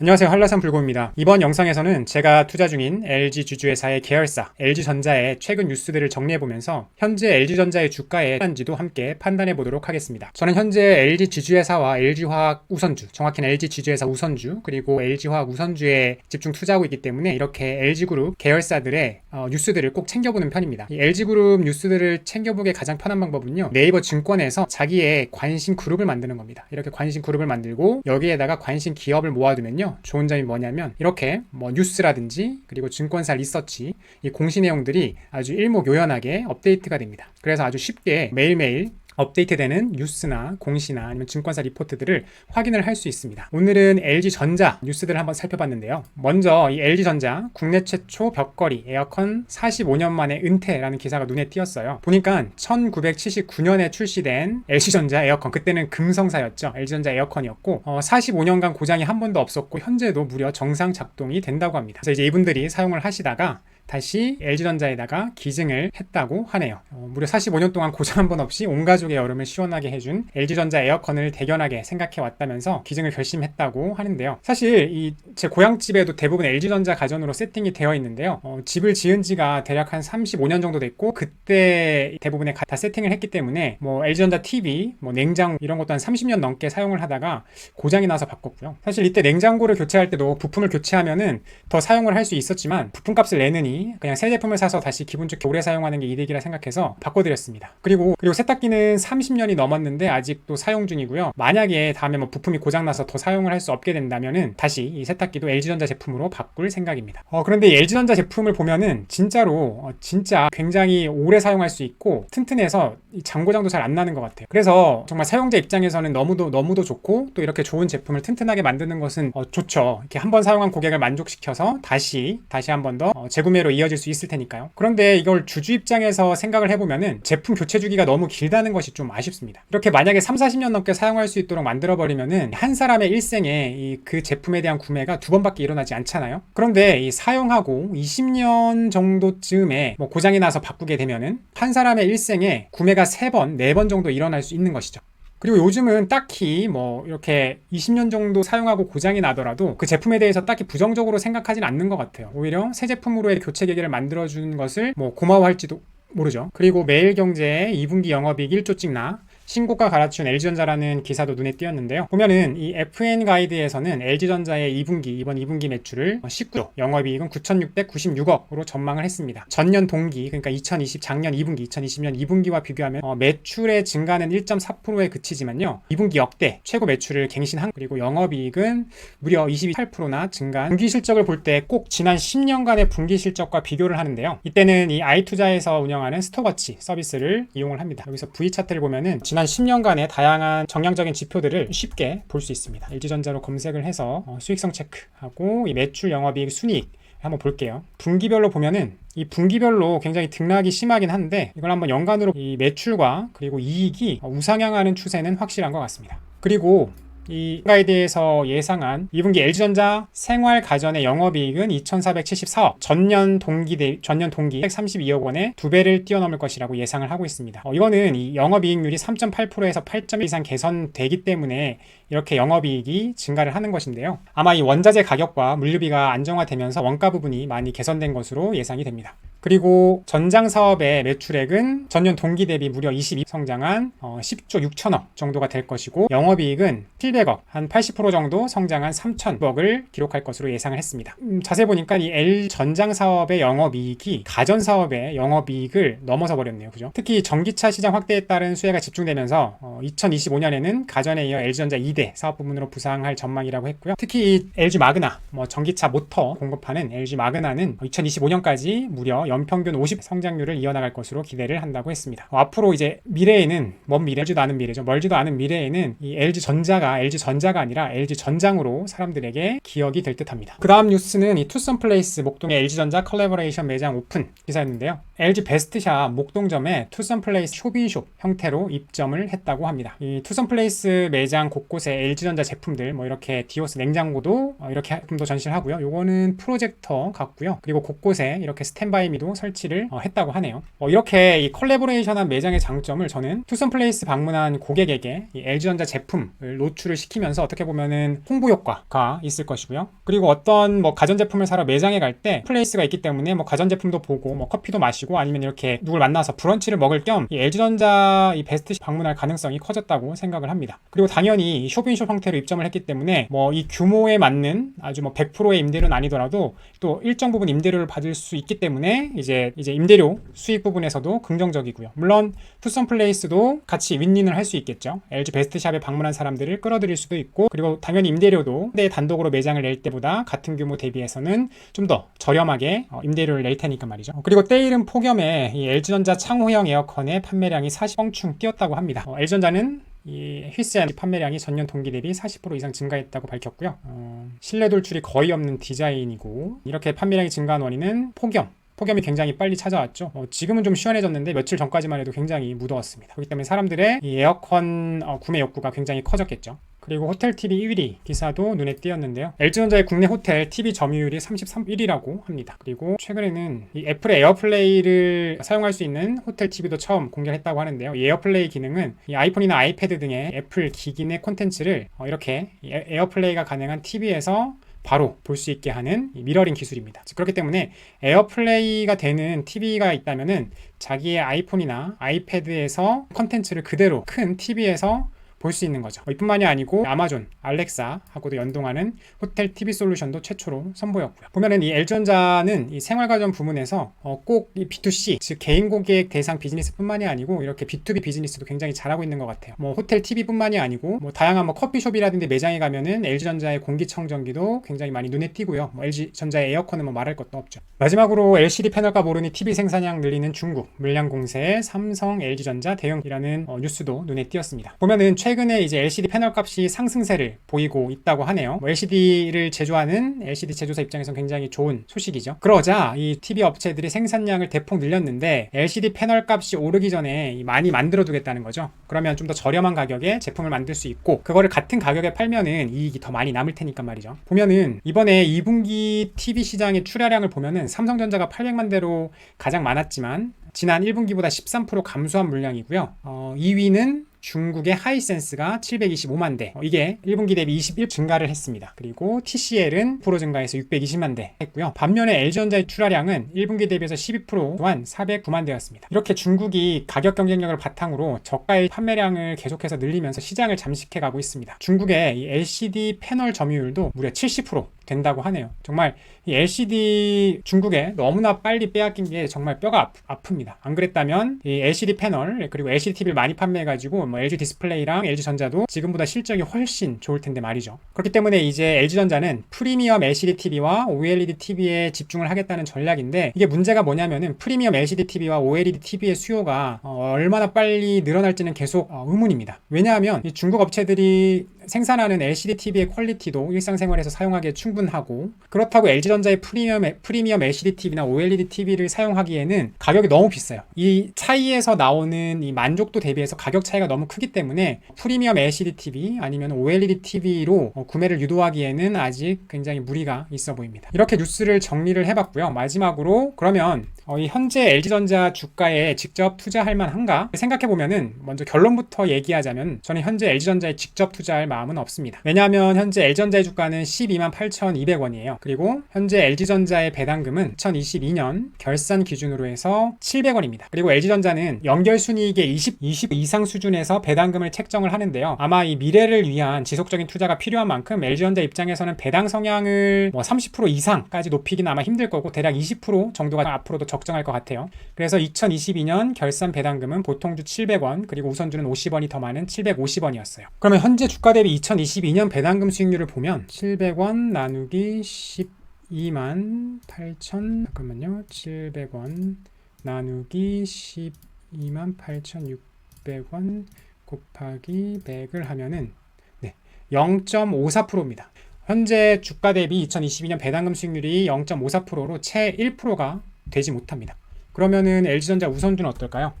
안녕하세요. 한라산 불고입니다. 이번 영상에서는 제가 투자 중인 LG 주주회사의 계열사 LG전자의 최근 뉴스들을 정리해보면서 현재 LG전자의 주가에 한지도 함께 판단해보도록 하겠습니다. 저는 현재 LG 지주회사와 LG화학 우선주, 정확히는 LG 지주회사 우선주, 그리고 LG화학 우선주에 집중 투자하고 있기 때문에 이렇게 LG그룹 계열사들의 어, 뉴스들을 꼭 챙겨보는 편입니다. 이 LG그룹 뉴스들을 챙겨보기에 가장 편한 방법은요. 네이버 증권에서 자기의 관심 그룹을 만드는 겁니다. 이렇게 관심 그룹을 만들고 여기에다가 관심 기업을 모아두면요. 좋은 점이 뭐냐면 이렇게 뭐 뉴스라든지 그리고 증권사 리서치 이 공시 내용들이 아주 일목요연하게 업데이트가 됩니다. 그래서 아주 쉽게 매일매일 업데이트되는 뉴스나 공시나 아니면 증권사 리포트들을 확인을 할 수 있습니다. 오늘은 LG전자 뉴스들을 한번 살펴봤는데요. 먼저 이 LG전자 국내 최초 벽걸이 에어컨 45년 만에 은퇴라는 기사가 눈에 띄었어요. 보니까 1979년에 출시된 LG전자 에어컨 그때는 금성사였죠. LG전자 에어컨이었고 어, 45년간 고장이 한 번도 없었고 현재도 무려 정상 작동이 된다고 합니다. 그래서 이제 이분들이 사용을 하시다가 다시 LG전자에다가 기증을 했다고 하네요. 어, 무려 45년 동안 고장 한 번 없이 온 가족의 여름을 시원하게 해준 LG전자 에어컨을 대견하게 생각해 왔다면서 기증을 결심했다고 하는데요. 사실 이 제 고향집에도 대부분 LG전자 가전으로 세팅이 되어 있는데요. 어, 집을 지은 지가 대략 한 35년 정도 됐고 그때 대부분에 다 세팅을 했기 때문에 뭐 LG전자 TV, 뭐 냉장 이런 것도 한 30년 넘게 사용을 하다가 고장이 나서 바꿨고요. 사실 이때 냉장고를 교체할 때도 부품을 교체하면은 더 사용을 할 수 있었지만 부품값을 내느니 그냥 새 제품을 사서 다시 기분 좋게 오래 사용하는 게 이득이라 생각해서 바꿔드렸습니다. 그리고 그리고 세탁기는 30년이 넘었는데 아직도 사용 중이고요. 만약에 다음에 뭐 부품이 고장 나서 더 사용을 할 수 없게 된다면은 다시 이 세탁기도 LG전자 제품으로 바꿀 생각입니다. 어, 그런데 이 LG전자 제품을 보면은 진짜로 어, 진짜 굉장히 오래 사용할 수 있고 튼튼해서 이 장고장도 잘 안 나는 것 같아요. 그래서 정말 사용자 입장에서는 너무도 너무도 좋고 또 이렇게 좋은 제품을 튼튼하게 만드는 것은 어, 좋죠. 이렇게 한번 사용한 고객을 만족시켜서 다시 다시 한 번더 어, 재구매로 이어질 수 있을 테니까요. 그런데 이걸 주주 입장에서 생각을 해보면은 제품 교체 주기가 너무 길다는 것이 좀 아쉽습니다. 이렇게 만약에 3, 40년 넘게 사용할 수 있도록 만들어 버리면은 한 사람의 일생에 이 그 제품에 대한 구매가 두 번밖에 일어나지 않잖아요. 그런데 이 사용하고 20년 정도쯤에 뭐 고장이 나서 바꾸게 되면은 한 사람의 일생에 구매가 3번, 4번 정도 일어날 수 있는 것이죠. 그리고 요즘은 딱히 뭐 이렇게 20년 정도 사용하고 고장이 나더라도 그 제품에 대해서 딱히 부정적으로 생각하진 않는 것 같아요. 오히려 새 제품으로의 교체 계기를 만들어주는 것을 뭐 고마워할지도 모르죠. 그리고 매일경제의 2분기 영업이익 1조 찍나 신고가 갈아치운 LG전자라는 기사도 눈에 띄었는데요. 보면은 이 FN 가이드에서는 LG전자의 2분기, 이번 2분기 매출을 19조, 영업이익은 9,696억으로 전망을 했습니다. 전년 동기, 그러니까 2020 작년 2분기, 2020년 2분기와 비교하면 어, 매출의 증가는 1.4%에 그치지만요. 2분기 역대 최고 매출을 갱신한 그리고 영업이익은 무려 28%나 증가한 분기 실적을 볼 때 꼭 지난 10년간의 분기 실적과 비교를 하는데요. 이때는 이 아이투자에서 운영하는 스토거치 서비스를 이용을 합니다. 여기서 V 차트를 보면은 지난 10년간의 다양한 정량적인 지표들을 쉽게 볼 수 있습니다. LG전자로 검색을 해서 어, 수익성 체크하고 이 매출, 영업이익, 순이익 한번 볼게요. 분기별로 보면은 이 분기별로 굉장히 등락이 심하긴 한데 이걸 한번 연간으로 이 매출과 그리고 이익이 우상향하는 추세는 확실한 것 같습니다. 그리고 이 가이드에서 예상한 2분기 LG전자 생활 가전의 영업이익은 2,474억, 전년 동기 대 전년 동기 132억 원에 두 배를 뛰어넘을 것이라고 예상을 하고 있습니다. 어, 이거는 이 영업이익률이 3.8%에서 8.1 이상 개선되기 때문에 이렇게 영업이익이 증가를 하는 것인데요. 아마 이 원자재 가격과 물류비가 안정화되면서 원가 부분이 많이 개선된 것으로 예상이 됩니다. 그리고 전장 사업의 매출액은 전년 동기 대비 무려 22 성장한 어, 10조 6천억 정도가 될 것이고 영업이익은 700억 한 80% 정도 성장한 3천억을 기록할 것으로 예상을 했습니다. 음, 자세히 보니까 이 L 전장 사업의 영업이익이 가전 사업의 영업이익을 넘어서 버렸네요. 그죠? 특히 전기차 시장 확대에 따른 수혜가 집중되면서 어, 2025년에는 가전에 이어 LG전자 2대 사업 부문으로 부상할 전망이라고 했고요. 특히 이 LG 마그나 뭐 전기차 모터 공급하는 LG 마그나는 2025년까지 무려 연평균 50 성장률을 이어나갈 것으로 기대를 한다고 했습니다. 어, 앞으로 이제 미래에는 먼 미래, 멀지도 않은 미래죠. 멀지도 않은 미래에는 이 LG 전자가 LG 전자가 아니라 LG 전장으로 사람들에게 기억이 될 듯합니다. 그 다음 뉴스는 이 투썸 플레이스 목동의 LG 전자 컬래버레이션 매장 오픈 기사였는데요. LG 베스트샵 목동점에 투썸 플레이스 쇼비숍 형태로 입점을 했다고 합니다. 이 투썸 플레이스 매장 곳곳에 곳곳에 LG전자 제품들 뭐 이렇게 디오스 냉장고도 어, 이렇게 제품도 전시를 하고요. 요거는 프로젝터 같고요. 그리고 곳곳에 이렇게 스탠바이미도 설치를 어, 했다고 하네요. 어, 이렇게 이 컬래보레이션한 매장의 장점을 저는 투썸 플레이스 방문한 고객에게 이 LG전자 제품을 노출을 시키면서 어떻게 보면은 홍보 효과가 있을 것이고요. 그리고 어떤 뭐 가전제품을 사러 매장에 갈 때 플레이스가 있기 때문에 뭐 가전제품도 보고 뭐 커피도 마시고 아니면 이렇게 누굴 만나서 브런치를 먹을 겸이 LG전자 이 베스트 방문할 가능성이 커졌다고 생각을 합니다. 그리고 당연히 이 쇼핑숍 형태로 입점을 했기 때문에 뭐 이 규모에 맞는 아주 뭐 100%의 임대료는 아니더라도 또 일정 부분 임대료를 받을 수 있기 때문에 이제 이제 임대료 수익 부분에서도 긍정적이고요. 물론 투썸 플레이스도 같이 윈윈을 할 수 있겠죠. LG 베스트샵에 방문한 사람들을 끌어들일 수도 있고 그리고 당연히 임대료도 내 단독으로 매장을 낼 때보다 같은 규모 대비해서는 좀 더 저렴하게 어, 임대료를 낼 테니까 말이죠. 그리고 때이른 폭염에 이 LG전자 창호형 에어컨의 판매량이 40뻥충 뛰었다고 합니다. 어, LG전자는 이 휘스한 판매량이 전년 동기 대비 40% 이상 증가했다고 밝혔고요. 어, 실내 돌출이 거의 없는 디자인이고 이렇게 판매량이 증가한 원인은 폭염. 폭염이 굉장히 빨리 찾아왔죠. 어, 지금은 좀 시원해졌는데 며칠 전까지만 해도 굉장히 무더웠습니다. 그렇기 때문에 사람들의 이 에어컨 어, 구매 욕구가 굉장히 커졌겠죠. 그리고 호텔 TV 1위 기사도 눈에 띄었는데요. LG전자의 국내 호텔 TV 점유율이 33위라고 합니다. 그리고 최근에는 이 애플의 에어플레이를 사용할 수 있는 호텔 TV도 처음 공개했다고 하는데요. 이 에어플레이 기능은 이 아이폰이나 아이패드 등의 애플 기기 내 콘텐츠를 어, 이렇게 에어플레이가 가능한 TV에서 바로 볼 수 있게 하는 이 미러링 기술입니다. 즉, 그렇기 때문에 에어플레이가 되는 TV가 있다면은 자기의 아이폰이나 아이패드에서 컨텐츠를 그대로 큰 TV에서 볼 수 있는 거죠. 어, 이뿐만이 아니고 아마존, 알렉사하고도 연동하는 호텔 TV 솔루션도 최초로 선보였고요. 보면은 이 LG전자는 이 생활가전 부문에서 어, 꼭이 B2C, 즉 개인 고객 대상 비즈니스뿐만이 아니고 이렇게 B2B 비즈니스도 굉장히 잘하고 있는 것 같아요. 뭐 호텔 TV뿐만이 아니고 뭐 다양한 뭐 커피숍이라든지 매장에 가면은 LG전자의 공기청정기도 굉장히 많이 눈에 띄고요. 뭐 LG전자의 에어컨은 뭐 말할 것도 없죠. 마지막으로 LCD 패널과 모르니 TV 생산량 늘리는 중국, 물량 공세에 삼성, LG전자 대응이라는 어, 뉴스도 눈에 띄었습니다. 보면은 최 근에 이제 LCD 패널 값이 상승세를 보이고 있다고 하네요. 뭐 LCD를 제조하는 LCD 제조사 입장에서 굉장히 좋은 소식이죠. 그러자 이 TV 업체들이 생산량을 대폭 늘렸는데 LCD 패널 값이 오르기 전에 이 많이 만들어 두겠다는 거죠. 그러면 좀 더 저렴한 가격에 제품을 만들 수 있고 그거를 같은 가격에 팔면은 이익이 더 많이 남을 테니까 말이죠. 보면은 이번에 2분기 TV 시장의 출하량을 보면은 삼성전자가 800만 대로 가장 많았지만 지난 1분기보다 13% 감소한 물량이고요. 어, 2위는 중국의 하이센스가 725만 대. 어, 이게 1분기 대비 21 증가를 했습니다. 그리고 TCL은 10% 증가해서 620만 대 했고요. 반면에 LG전자의 출하량은 1분기 대비해서 12% 또한 409만 대였습니다. 이렇게 중국이 가격 경쟁력을 바탕으로 저가의 판매량을 계속해서 늘리면서 시장을 잠식해 가고 있습니다. 중국의 이 LCD 패널 점유율도 무려 70% 된다고 하네요. 정말 이 LCD 중국에 너무나 빨리 빼앗긴 게 정말 뼈가 아프, 픕니다안 그랬다면 이 LCD 패널 그리고 LCD TV를 많이 판매해가지고 뭐 LG 디스플레이랑 LG 전자도 지금보다 실적이 훨씬 좋을 텐데 말이죠. 그렇기 때문에 이제 LG 전자는 프리미엄 LCD TV와 OLED TV에 집중을 하겠다는 전략인데 이게 문제가 뭐냐면은 프리미엄 LCD TV와 OLED TV의 수요가 어, 얼마나 빨리 늘어날지는 계속 어, 의문입니다. 왜냐하면 이 중국 업체들이 생산하는 LCD TV의 퀄리티도 일상생활에서 사용하기에 충분 하고 그렇다고 LG전자의 프리미엄, 프리미엄 LCD TV나 OLED TV를 사용하기에는 가격이 너무 비싸요. 이 차이에서 나오는 이 만족도 대비해서 가격 차이가 너무 크기 때문에 프리미엄 LCD TV 아니면 OLED TV로 어, 구매를 유도하기에는 아직 굉장히 무리가 있어 보입니다. 이렇게 뉴스를 정리를 해봤고요. 마지막으로 그러면 어, 이 현재 LG전자 주가에 직접 투자할 만한가 생각해 보면은 먼저 결론부터 얘기하자면 저는 현재 LG전자에 직접 투자할 마음은 없습니다. 왜냐하면 현재 LG전자의 주가는 12만 8,200원이에요. 그리고 현재 LG전자의 배당금은 2022년 결산 기준으로 해서 700원입니다. 그리고 LG전자는 연결 순이익의 20, 20 이상 수준에서 배당금을 책정을 하는데요. 아마 이 미래를 위한 지속적인 투자가 필요한 만큼 LG전자 입장에서는 배당 성향을 뭐 30% 이상까지 높이기는 아마 힘들 거고 대략 20% 정도가 앞으로도 적 정할 것 같아요. 그래서 2022년 결산 배당금은 보통주 700원 그리고 우선주는 50원이 더 많은 750원이었어요. 그러면 현재 주가 대비 2022년 배당금 수익률을 보면 700원 나누기 12만 8천 잠깐만요. 700원 나누기 12만 8,600원 곱하기 100을 하면은 네, 0.54%입니다. 현재 주가 대비 2022년 배당금 수익률이 0.54%로 채 1%가 되지 못합니다. 그러면은 LG전자 우선주는 어떨까요?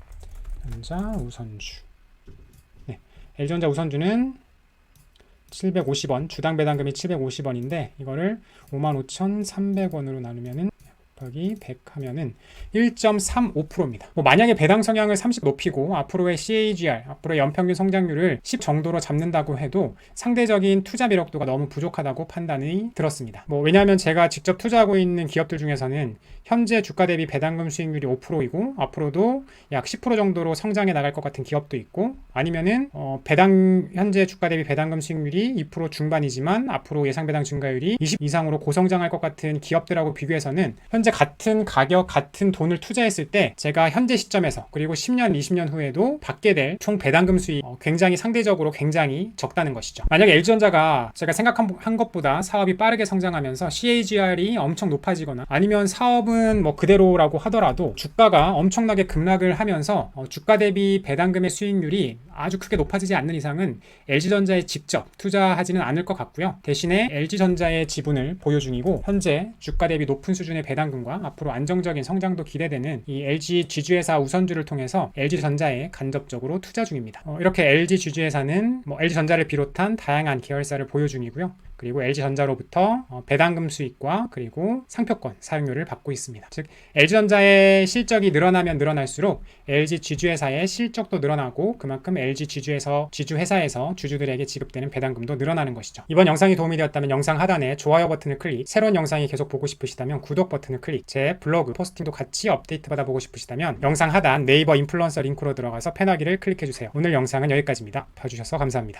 전자 우선주. 네. LG전자 우선주는 750원, 주당 배당금이 750원인데 이거를 55,300원으로 나누면은 곱하기 100 하면은 1.35%입니다. 뭐 만약에 배당 성향을 30 높이고 앞으로의 CAGR, 앞으로의 연평균 성장률을 10 정도로 잡는다고 해도 상대적인 투자 매력도가 너무 부족하다고 판단이 들었습니다. 뭐 왜냐하면 제가 직접 투자하고 있는 기업들 중에서는 현재 주가 대비 배당금 수익률이 5%이고 앞으로도 약 10% 정도로 성장해 나갈 것 같은 기업도 있고 아니면은 어, 배당 현재 주가 대비 배당금 수익률이 2% 중반이지만 앞으로 예상 배당 증가율이 20 이상으로 고성장할 것 같은 기업들하고 비교해서는 현재 같은 가격 같은 돈을 투자했을 때 제가 현재 시점에서 그리고 10년 20년 후에도 받게 될 총 배당금 수익 어, 굉장히 상대적으로 굉장히 적다는 것이죠. 만약에 LG전자가 제가 생각한 한 것보다 사업이 빠르게 성장하면서 CAGR이 엄청 높아지거나 아니면 사업은 뭐 그대로라고 하더라도 주가가 엄청나게 급락을 하면서 어, 주가 대비 배당금의 수익률이 아주 크게 높아지지 않는 이상은 LG전자에 직접 투자하지는 않을 것 같고요. 대신에 LG전자의 지분을 보유 중이고 현재 주가 대비 높은 수준의 배당금과 앞으로 안정적인 성장도 기대되는 이 LG 지주회사 우선주를 통해서 LG전자에 간접적으로 투자 중입니다. 어, 이렇게 LG 지주회사는 뭐 LG전자를 비롯한 다양한 계열사를 보유 중이고요. 그리고 LG전자로부터 어, 배당금 수익과 그리고 상표권 사용료를 받고 있습니다. 즉 LG전자의 실적이 늘어나면 늘어날수록 LG 지주회사의 실적도 늘어나고 그만큼 LG 지주에서 지주회사에서 주주들에게 지급되는 배당금도 늘어나는 것이죠. 이번 영상이 도움이 되었다면 영상 하단에 좋아요 버튼을 클릭, 새로운 영상이 계속 보고 싶으시다면 구독 버튼을 클릭, 제 블로그 포스팅도 같이 업데이트 받아보고 싶으시다면 영상 하단 네이버 인플루언서 링크로 들어가서 펜하기를 클릭해 주세요. 오늘 영상은 여기까지입니다. 봐주셔서 감사합니다.